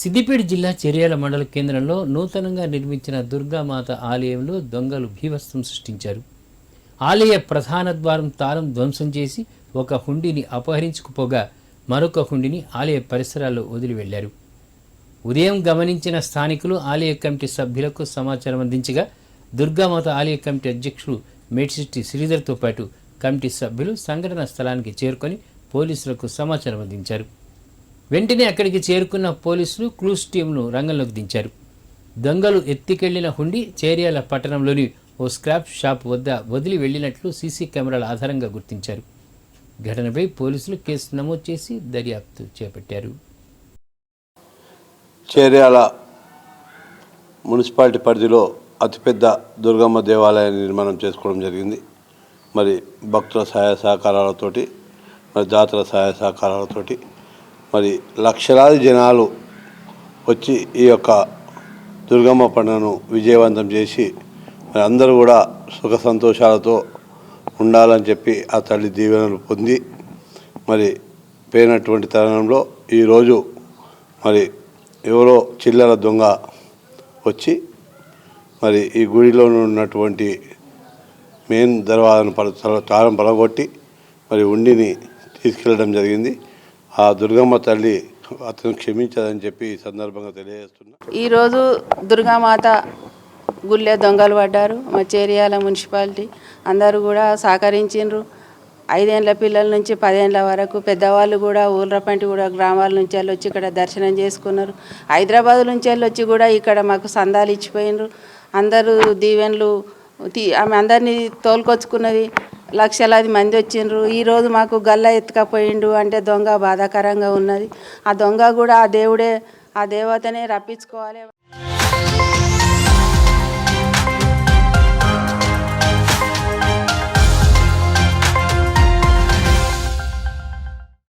సిద్దిపేట జిల్లా చెర్యాల మండల కేంద్రంలో నూతనంగా నిర్మించిన దుర్గామాత ఆలయంలో దొంగలు భీభత్సం సృష్టించారు. ఆలయ ప్రధాన ద్వారం తాళం ధ్వంసం చేసి ఒక హుండీని అపహరించుకుపోగా మరొక హుండీని ఆలయ పరిసరాల్లో వదిలి వెళ్ళారు ఉదయం గమనించిన స్థానికులు ఆలయ కమిటీ సభ్యులకు సమాచారం అందించగా దుర్గామాత ఆలయ కమిటీ అధ్యక్షుడు మేడ్సిట్టి శ్రీధర్తో పాటు కమిటీ సభ్యులు సంఘటన స్థలానికి చేరుకొని పోలీసులకు సమాచారం అందించారు. వెంటనే అక్కడికి చేరుకున్న పోలీసులు క్లూస్ టీంను రంగంలోకి దించారు. దొంగలు ఎత్తికెళ్ళిన హుండీ చేర్యాల పట్టణంలోని ఓ స్క్రాప్ షాప్ వద్ద వదిలి వెళ్ళినట్లు సీసీ కెమెరాల ఆధారంగా గుర్తించారు. ఘటనపై పోలీసులు కేసు నమోదు చేసి దర్యాప్తు చేపట్టారు. చేర్యాల మున్సిపాలిటీ పరిధిలో అతిపెద్ద దుర్గమ్మ దేవాలయాన్ని నిర్మాణం చేసుకోవడం జరిగింది. మరి భక్తుల సహాయ సహకారాలతోటి మరి జాతర సహాయ సహకారాలతోటి మరి లక్షలాది జనాలు వచ్చి ఈ యొక్క దుర్గమ్మ పండుగను విజయవంతం చేసి మరి అందరూ కూడా సుఖ సంతోషాలతో ఉండాలని చెప్పి ఆ తల్లి దీవెనలు పొంది మరి పోయినటువంటి తరుణంలో ఈరోజు మరి ఎవరో చిల్లర దొంగ వచ్చి మరి ఈ గుడిలో ఉన్నటువంటి మెయిన్ దర్వాజను పల తాళం పలగొట్టి మరి ఉండిని తీసుకెళ్ళడం జరిగింది. ఆ దుర్గమ్మ తల్లి అతను క్షమించదని చెప్పి ఈ సందర్భంగా తెలియజేస్తున్నా. ఈరోజు దుర్గామాత గుళ్ళే దొంగలు పడ్డారు. మా చేరియాల మున్సిపాలిటీ అందరూ కూడా సహకరించిండ్రు. ఐదేండ్ల పిల్లల నుంచి పదేండ్ల వరకు పెద్దవాళ్ళు కూడా ఊళ్ళపంటి కూడా గ్రామాల నుంచి వెళ్ళి వచ్చి ఇక్కడ దర్శనం చేసుకున్నారు. హైదరాబాద్ నుంచి వెళ్ళి వచ్చి కూడా ఇక్కడ మాకు సందాలు ఇచ్చిపోయినరు అందరూ దీవెన్లు ఆమె అందరినీ తోలుకొచ్చుకున్నది లక్షలాది మంది వచ్చిండ్రు. ఈరోజు మాకు గల్ల ఎత్తుకపోయిండు అంటే దొంగ బాధాకరంగా ఉన్నది. ఆ దొంగ కూడా ఆ దేవుడే ఆ దేవతనే రప్పించుకోవాలి.